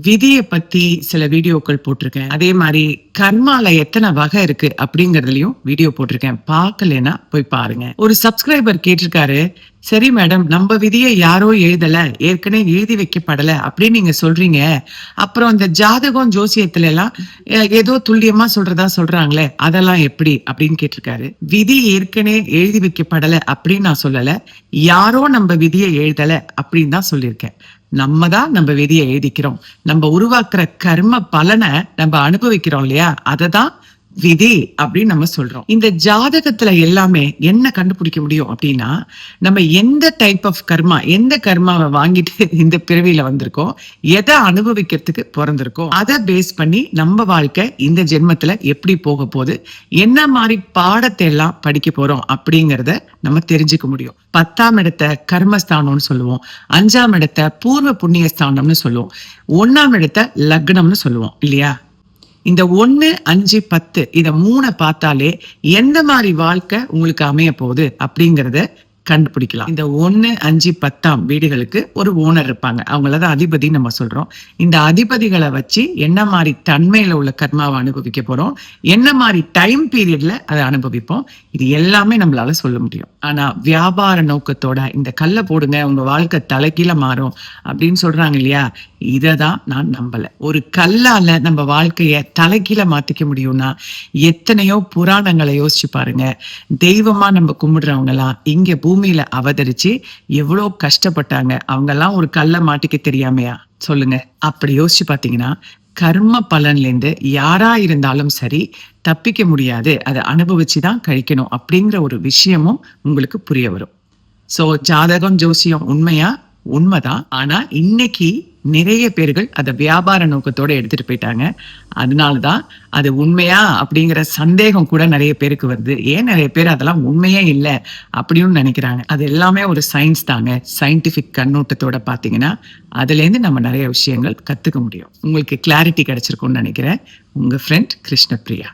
விதியை பத்தி சில வீடியோக்கள் போட்டிருக்கேன். அதே மாதிரி கர்மால எத்தனை வகை இருக்கு அப்படிங்கறதுலயும் வீடியோ போட்டிருக்கேன். பார்க்கலனா போய் பாருங்க. ஒரு சப்ஸ்கிரைபர் கேட்டிருக்காரு சரி மேடம் நம்ம விதியை யாரோ எழுதல ஏற்கனவே எழுதி வைக்கப்படல அப்படின்னு நீங்க சொல்றீங்க. அப்புறம் இந்த ஜாதகம் ஜோசியத்துல எல்லாம் ஏதோ துல்லியமா சொல்றதா சொல்றாங்களே அதெல்லாம் எப்படி? அப்படின்னு கேட்டிருக்காரு. விதி ஏற்கனவே எழுதி வைக்கப்படல அப்படின்னு நான் சொல்லல. யாரோ நம்ம விதியை எழுதல அப்படின்னு தான் சொல்லியிருக்கேன். நம்ம தான் நம்ம விதியை எழுதிக்கிறோம். நம்ம உருவாக்குற கர்ம பலனை நம்ம அனுபவிக்கிறோம் இல்லையா? அதை தான் விதி அப்படின்னு நம்ம சொல்றோம். இந்த ஜாதகத்துல எல்லாமே என்ன கண்டுபிடிக்க முடியும் அப்படின்னா நம்ம எந்த டைப் ஆஃப் கர்மா எந்த கர்மாவை வாங்கிட்டு இந்த பிறவியில வந்திருக்கோம் எதை அனுபவிக்கிறதுக்கு பிறந்திருக்கோம் அதை பேஸ் பண்ணி நம்ம வாழ்க்கை இந்த ஜென்மத்துல எப்படி போக போகுது என்ன மாதிரி பாடத்தை எல்லாம் படிக்க போறோம் அப்படிங்கறத நம்ம தெரிஞ்சுக்க முடியும். பத்தாம் இடத்த கர்மஸ்தானம்னு சொல்லுவோம். அஞ்சாம் இடத்த பூர்வ புண்ணிய ஸ்தானம்னு சொல்லுவோம். ஒன்னாம் இடத்த லக்னம்னு சொல்லுவோம். இல்லையா? இந்த ஒன்னு அஞ்சு பத்து இத மூணை பார்த்தாலே எந்த மாதிரி வாழ்க்கை உங்களுக்கு அமைய போகுது அப்படிங்கறத கண்டுபிடிக்கலாம். இந்த ஒன்னு அஞ்சு பத்தாம் வீடுகளுக்கு ஒரு ஓனர் இருப்பாங்க. அவங்களதான் அதிபதி நம்ம சொல்றோம். இந்த அதிபதிகளை வச்சு என்ன மாதிரி தன்மையில உள்ள கர்மாவை அனுபவிக்க போறோம்? என்ன மாதிரி டைம் பீரியட்ல அதை அனுபவிப்போம்? இது எல்லாமே நம்மளால சொல்ல முடியும். ஆனா வியாபார நோக்கத்தோட இந்த கல்லை போடுங்க உங்க வாழ்க்கை தலைக்கீழ மாறும் அப்படின்னு சொல்றாங்க இல்லையா? இதை தான் நான் நம்பல. ஒரு கல்லால நம்ம வாழ்க்கைய தலைகீழ மாத்திக்க முடியும்னா எத்தனையோ புராணங்களை யோசிச்சு பாருங்க. தெய்வமா நம்ம கும்பிடுறவங்க எல்லாம் இங்க பூமியில அவதரிச்சு கஷ்டப்பட்டாங்க. அவங்க எல்லாம் ஒரு கல்லை மாட்டிக்க தெரியாமையா? சொல்லுங்க. அப்படி யோசிச்சு பாத்தீங்கன்னா கர்ம பலன்ல இருந்து யாரா இருந்தாலும் சரி தப்பிக்க முடியாது. அதை அனுபவிச்சு தான் கழிக்கணும் அப்படிங்கிற ஒரு விஷயமும் உங்களுக்கு புரிய வரும். சோ ஜாதகம் ஜோசியம் உண்மையா? உண்மைதான். ஆனா இன்னைக்கு நிறைய பேர்கள் அதை வியாபார நோக்கத்தோட எடுத்துட்டு போயிட்டாங்க. அதனாலதான் அது உண்மையா அப்படிங்கிற சந்தேகம் கூட நிறைய பேருக்கு வருது. ஏன் நிறைய பேர் அதெல்லாம் உண்மையே இல்லை அப்படின்னு நினைக்கிறாங்க. அது எல்லாமே ஒரு சயின்ஸ் தாங்க. சயின்டிஃபிக் கண்ணோட்டத்தோட பார்த்தீங்கன்னா அதுலேருந்து நம்ம நிறைய விஷயங்கள் கற்றுக்க முடியும். உங்களுக்கு கிளாரிட்டி கிடைச்சிருக்கும்னு நினைக்கிறேன். உங்கள் ஃப்ரெண்ட் கிருஷ்ணபிரியா